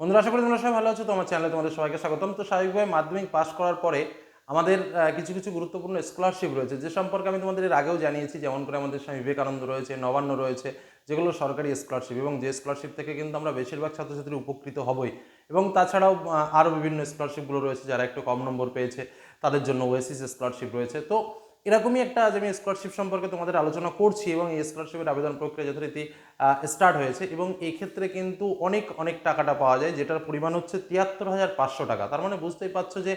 বন্ধুরা, আশা করি তোমরা সবাই ভালো আছো। তোমার চ্যানেলে তোমাদের সবাইকে স্বাগতম। তো স্বাভাবিকভাবে মাধ্যমিক পাস করার পরে আমাদের কিছু কিছু গুরুত্বপূর্ণ স্কলারশিপ রয়েছে, যে সম্পর্কে আমি তোমাদের এর আগেও জানিয়েছি, যেমন করে আমাদের স্বামী বিবেকানন্দ রয়েছে, নবান্ন রয়েছে, যেগুলো সরকারি স্কলারশিপ এবং যে স্কলারশিপ থেকে কিন্তু আমরা বেশিরভাগ ছাত্রছাত্রী উপকৃত হবই। এবং তাছাড়াও আরও বিভিন্ন স্কলারশিপগুলো রয়েছে, যারা একটু কম নম্বর পেয়েছে, তাদের জন্য ওয়েসিস স্কলারশিপ রয়েছে। তো এরকমই একটা আজ আমি স্কলারশিপ সম্পর্কে তোমাদের আলোচনা করছি এবং এই স্কলারশিপের আবেদন প্রক্রিয়া যথারীতি স্টার্ট হয়েছে এবং এই ক্ষেত্রে কিন্তু অনেক অনেক টাকাটা পাওয়া যায়, যেটার পরিমাণ হচ্ছে তিয়াত্তর হাজার পাঁচশো টাকা। তার মানে বুঝতেই পারছ যে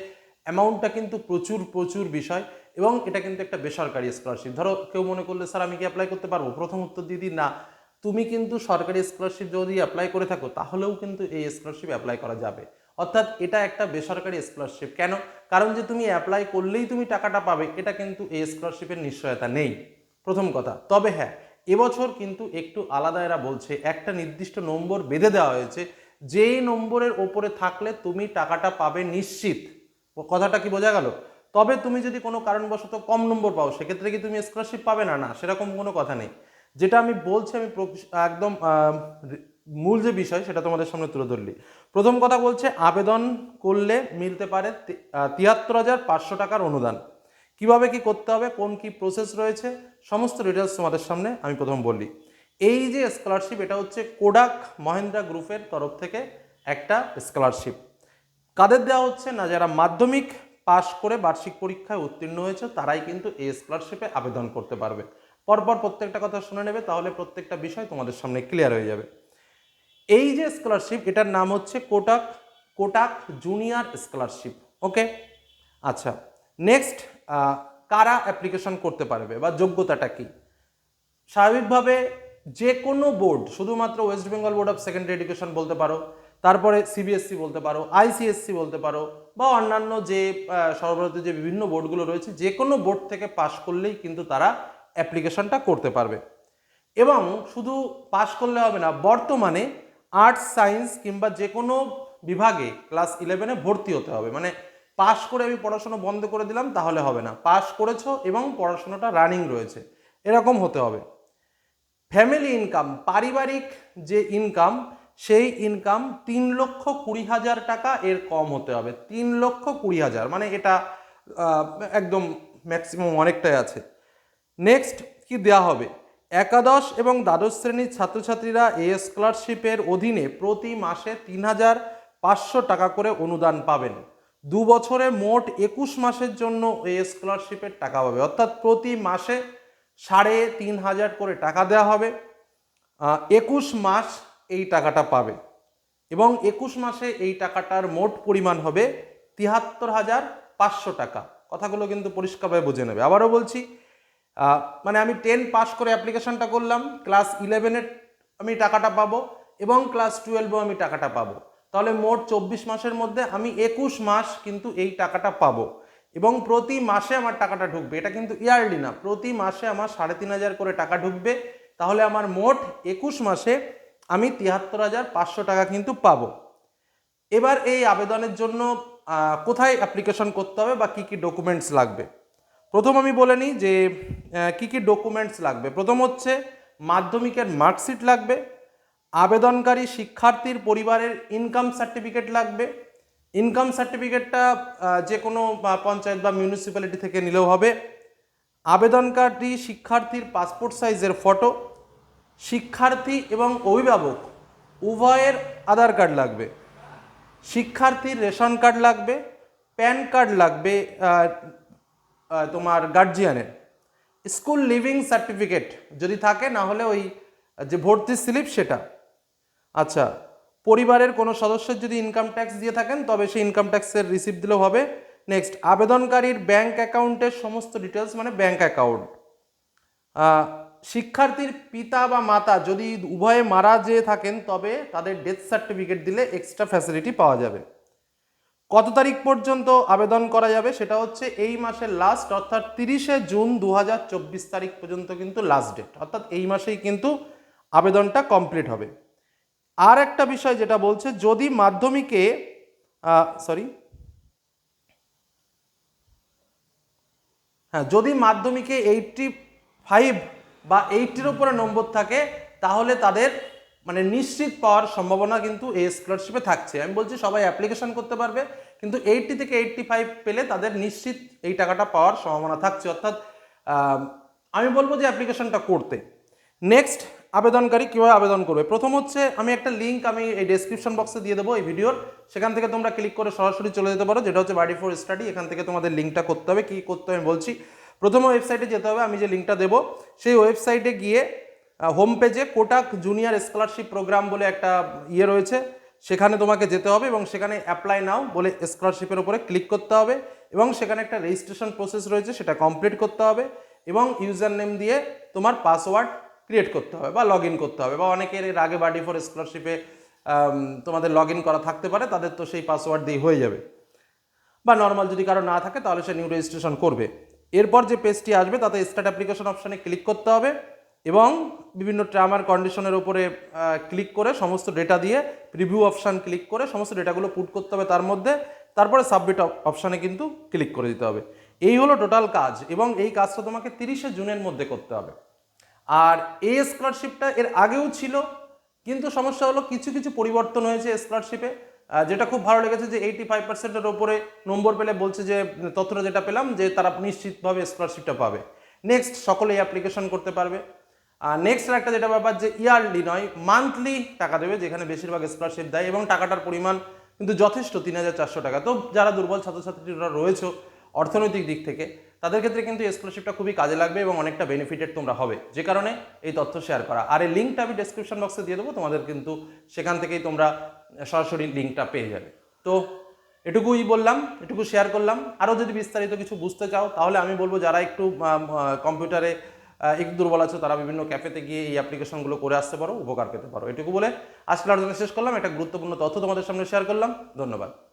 অ্যামাউন্টটা কিন্তু প্রচুর প্রচুর বিষয় এবং এটা কিন্তু একটা বেসরকারি স্কলারশিপ ধরো কেউ মনে করলে, স্যার, আমি কি অ্যাপ্লাই করতে পারব? প্রথম উত্তর দিদি না। তুমি কিন্তু সরকারি স্কলারশিপ যদি অ্যাপ্লাই করে থাকো, তাহলেও কিন্তু এই স্কলারশিপ অ্যাপ্লাই করা যাবে। অর্থাৎ এটা একটা বেসরকারি স্কলারশিপ কেন? কারণ যে তুমি অ্যাপ্লাই করলেই তুমি টাকাটা পাবে, এটা কিন্তু এই স্কলারশিপের নিশ্চয়তা নেই। প্রথম কথা। তবে হ্যাঁ এবছর কিন্তু একটু আলাদা এরা বলছে, একটা নির্দিষ্ট নম্বর বেঁধে দেওয়া হয়েছে, যেই নম্বরের ওপরে থাকলে তুমি টাকাটা পাবে নিশ্চিত। কথাটা কি বোঝা গেল? তবে তুমি যদি কোনো কারণবশত কম নম্বর পাও, সেক্ষেত্রে কি তুমি স্কলারশিপ পাবে? না না, সেরকম কোনো কথা নেই। যেটা আমি বলছি, আমি একদম মূল যে বিষয় সেটা তোমাদের সামনে তুলে ধরলি। প্রথম কথা বলছে, আবেদন করলে মিলতে পারে তিয়াত্তর হাজার পাঁচশো টাকার অনুদান। কীভাবে কি করতে হবে, কোন কি প্রসেস রয়েছে, সমস্ত ডিটেলস তোমাদের সামনে আমি প্রথম বললি। এই যে স্কলারশিপ এটা হচ্ছে কোডাক মহেন্দ্রা গ্রুপের তরফ থেকে একটা স্কলারশিপ কাদের দেওয়া হচ্ছে না, যারা মাধ্যমিক পাশ করে বার্ষিক পরীক্ষায় উত্তীর্ণ হয়েছে, তারাই কিন্তু এই স্কলারশিপে আবেদন করতে পারবে। পরপর প্রত্যেকটা কথা শুনে নেবে, তাহলে প্রত্যেকটা বিষয় তোমাদের সামনে ক্লিয়ার হয়ে যাবে। এই যে স্কলারশিপ এটার নাম হচ্ছে Kotak Kotak junior scholarship okay আচ্ছা নেক্সট কারা অ্যাপ্লিকেশন করতে পারবে বা যোগ্যতাটা কি? স্বাভাবিকভাবে যে কোনো বোর্ড শুধুমাত্র West Bengal board of secondary education বলতে পারো, তারপরে সিবিএসসি বলতে পারো আইসিএসসি বলতে পারো, বা অন্যান্য যে সর্বভারতীয় যে বিভিন্ন বোর্ডগুলো রয়েছে যে কোনো বোর্ড থেকে পাশ করলেই কিন্তু তারা অ্যাপ্লিকেশনটা করতে পারবে। এবং শুধু পাশ করলে হবে না, বর্তমানে আর্টস, সায়েন্স কিংবা যে কোনো বিভাগে ক্লাস ইলেভেনে ভর্তি হতে হবে। মানে পাশ করে আমি পড়াশোনা বন্ধ করে দিলাম, তাহলে হবে না। পাশ করেছ এবং পড়াশোনাটা রানিং রয়েছে। এরকম হতে হবে। ফ্যামিলি ইনকাম, পারিবারিক যে ইনকাম, সেই ইনকাম তিন লক্ষ কুড়ি হাজার টাকা এর কম হতে হবে। তিন লক্ষ কুড়ি হাজার মানে এটা একদম ম্যাক্সিমাম অনেকটাই আছে। নেক্সট কি দেওয়া হবে? একাদশ এবং দ্বাদশ শ্রেণির ছাত্রছাত্রীরা এই স্কলারশিপের অধীনে প্রতি মাসে তিন হাজার পাঁচশো টাকা করে অনুদান পাবেন। দু বছরে মোট একুশ মাসের জন্য এই স্কলারশিপের টাকা পাবে। অর্থাৎ প্রতি মাসে সাড়ে তিন হাজার করে টাকা দেওয়া হবে। একুশ মাস এই টাকাটা পাবে এবং একুশ মাসে এই টাকাটার মোট পরিমাণ হবে তিয়াত্তর হাজার পাঁচশো টাকা। কথাগুলো কিন্তু পরিষ্কারভাবে বুঝে নেবে। আবারও বলছি মানে আমি টেন পাস করে অ্যাপ্লিকেশনটা করলাম ক্লাস ইলেভেনের আমি টাকাটা পাবো এবং ক্লাস টুয়েলভেও আমি টাকাটা পাবো। তাহলে মোট চব্বিশ মাসের মধ্যে আমি একুশ মাস কিন্তু এই টাকাটা পাবো এবং প্রতি মাসে আমার টাকাটা ঢুকবে। এটা কিন্তু ইয়ারলি না, প্রতি মাসে আমার সাড়ে তিন হাজার করে টাকা ঢুকবে। তাহলে আমার মোট একুশ মাসে আমি তিয়াত্তর হাজার পাঁচশো টাকা কিন্তু পাবো। এবার এই আবেদনের জন্য কোথায় অ্যাপ্লিকেশন করতে হবে বা কী কী ডকুমেন্টস লাগবে? প্রথম আমি বলে নিই যে কী কী ডকুমেন্টস লাগবে? প্রথম হচ্ছে মাধ্যমিকের মার্কশিট লাগবে, আবেদনকারী শিক্ষার্থীর পরিবারের ইনকাম সার্টিফিকেট লাগবে। ইনকাম সার্টিফিকেটটা যে কোনো পঞ্চায়েত বা মিউনিসিপ্যালিটি থেকে নিলেও হবে। আবেদনকারী শিক্ষার্থীর পাসপোর্ট সাইজের ফটো শিক্ষার্থী এবং অভিভাবক উভয়ের আধার কার্ড লাগবে। শিক্ষার্থীর রেশন কার্ড লাগবে, প্যান কার্ড লাগবে তোমার গার্জিয়ানের স্কুল লিভিং সার্টিফিকেট যদি থাকে, না হলে ওই যে ভর্তি স্লিপ সেটা। আচ্ছা পরিবারের কোনো সদস্যের যদি ইনকাম ট্যাক্স দিয়ে থাকেন, তবে সেই ইনকাম ট্যাক্সের রিসিপ্ট দিলেও হবে। নেক্সট আবেদনকারীর ব্যাংক অ্যাকাউন্টের সমস্ত ডিটেলস মানে ব্যাংক অ্যাকাউন্ট শিক্ষার্থীর পিতা বা মাতা যদি উভয়ে মারা যেয়ে থাকেন, তবে তাদের ডেথ সার্টিফিকেট দিলে এক্সট্রা ফ্যাসিলিটি পাওয়া যাবে। কত তারিখ পর্যন্ত আবেদন করা যাবে সেটা হচ্ছে এই মাসের লাস্ট অর্থাৎ তিরিশে জুন দু হাজার চব্বিশ তারিখ পর্যন্ত কিন্তু লাস্ট ডেট অর্থাৎ এই মাসেই কিন্তু আবেদনটা কমপ্লিট হবে। আর একটা বিষয় যেটা বলছে, যদি মাধ্যমিকে সরি হ্যাঁ যদি মাধ্যমিকে এইটটি ফাইভ বা এইটটির উপরে নম্বর থাকে, তাহলে তাদের মানে নিশ্চিত পাওয়ার সম্ভাবনা কিন্তু এই স্কলারশিপে থাকছে। আমি বলছি সবাই অ্যাপ্লিকেশন করতে পারবে, কিন্তু এইটটি থেকে এইটটি ফাইভ পেলে তাদের নিশ্চিত এই টাকাটা পাওয়ার সম্ভাবনা থাকছে। অর্থাৎ আমি বলব যে অ্যাপ্লিকেশনটা করতে। নেক্সট আবেদনকারী কীভাবে আবেদন করবে? প্রথম হচ্ছে, আমি একটা লিঙ্ক আমি এই ডেসক্রিপশন বক্সে দিয়ে দেবো এই ভিডিওর সেখান থেকে তোমরা ক্লিক করে সরাসরি চলে যেতে পারো, যেটা হচ্ছে বাডি ফর স্টাডি এখান থেকে তোমাদের লিঙ্কটা করতে হবে, কী করতে হবে আমি বলছি। প্রথমে ওয়েবসাইটে যেতে হবে, আমি যে লিঙ্কটা দেবো, সেই ওয়েবসাইটে গিয়ে হোম পেজে কোটাক জুনিয়র স্কলারশিপ প্রোগ্রাম বলে একটা ইয়ে রয়েছে। সেখানে তোমাকে যেতে হবে এবং সেখানে অ্যাপ্লাই নাও বলে স্কলারশিপের উপরে ক্লিক করতে হবে এবং সেখানে একটা রেজিস্ট্রেশন প্রসেস রয়েছে, সেটা কমপ্লিট করতে হবে এবং ইউজার নেম দিয়ে তোমার পাসওয়ার্ড ক্রিয়েট করতে হবে বা লগ করতে হবে বা অনেকের এর আগে বাডি ফর স্কলারশিপে তোমাদের লগ করা থাকতে পারে, তাদের তো সেই পাসওয়ার্ড দিয়ে হয়ে যাবে। বা নর্মাল যদি কারও না থাকে তাহলে সে নিউ রেজিস্ট্রেশন করবে। এরপর যে পেজটি আসবে তাতে স্টার্ট অ্যাপ্লিকেশন অপশানে ক্লিক করতে হবে। এবং বিভিন্ন টার্ম আর কন্ডিশনের উপরে ক্লিক করে সমস্ত ডেটা দিয়ে প্রিভিউ অপশান ক্লিক করে সমস্ত ডেটাগুলো পুট করতে হবে তার মধ্যে। তারপরে সাবমিট অপশানে কিন্তু ক্লিক করে দিতে হবে। এই হলো টোটাল কাজ এবং এই কাজটা তোমাকে তিরিশে জুনের মধ্যে করতে হবে। আর এই স্কলারশিপটা এর আগেও ছিল, কিন্তু সমস্যা হলো কিছু কিছু পরিবর্তন হয়েছে স্কলারশিপে যেটা খুব ভালো লেগেছে যে এইটি ফাইভ পার্সেন্টের ওপরে নম্বর পেলে বলছে যে, তথ্যটা যেটা পেলাম যে তারা নিশ্চিতভাবে স্কলারশিপটা পাবে। নেক্সট সকলে অ্যাপ্লিকেশন করতে পারবে। আর নেক্সট একটা যেটা ব্যাপার যে ইয়ারলি নয় মান্থলি টাকা দেবে, যেখানে বেশিরভাগ স্কলারশিপ দেয় এবং টাকাটার পরিমাণ কিন্তু যথেষ্ট, তিন হাজার চারশো টাকা। তো যারা দুর্বল ছাত্রছাত্রীরা রয়েছে অর্থনৈতিক দিক থেকে, তাদের ক্ষেত্রে কিন্তু স্কলারশিপটা খুবই কাজে লাগবে এবং অনেকটা বেনিফিটেড তোমরা হবে। যে কারণে এই তথ্য শেয়ার করা। আর এই লিঙ্কটা আমি ডেসক্রিপশন বক্সে দিয়ে দেবো, তোমাদের কিন্তু সেখান থেকেই তোমরা সরাসরি লিঙ্কটা পেয়ে যাবে। তো এটুকুই বললাম, এটুকু শেয়ার করলাম। আরও যদি বিস্তারিত কিছু বুঝতে চাও, তাহলে আমি বলব যারা একটু কম্পিউটারে একটু দুর্বল আছে, তারা বিভিন্ন ক্যাফেতে গিয়ে এই অ্যাপ্লিকেশনগুলো করে আসতে পারো, উপকার পেতে পারো। এটুকু বলে আজকে আলোচনা শেষ করলাম। একটা গুরুত্বপূর্ণ তথ্য তোমাদের সামনে শেয়ার করলাম। ধন্যবাদ।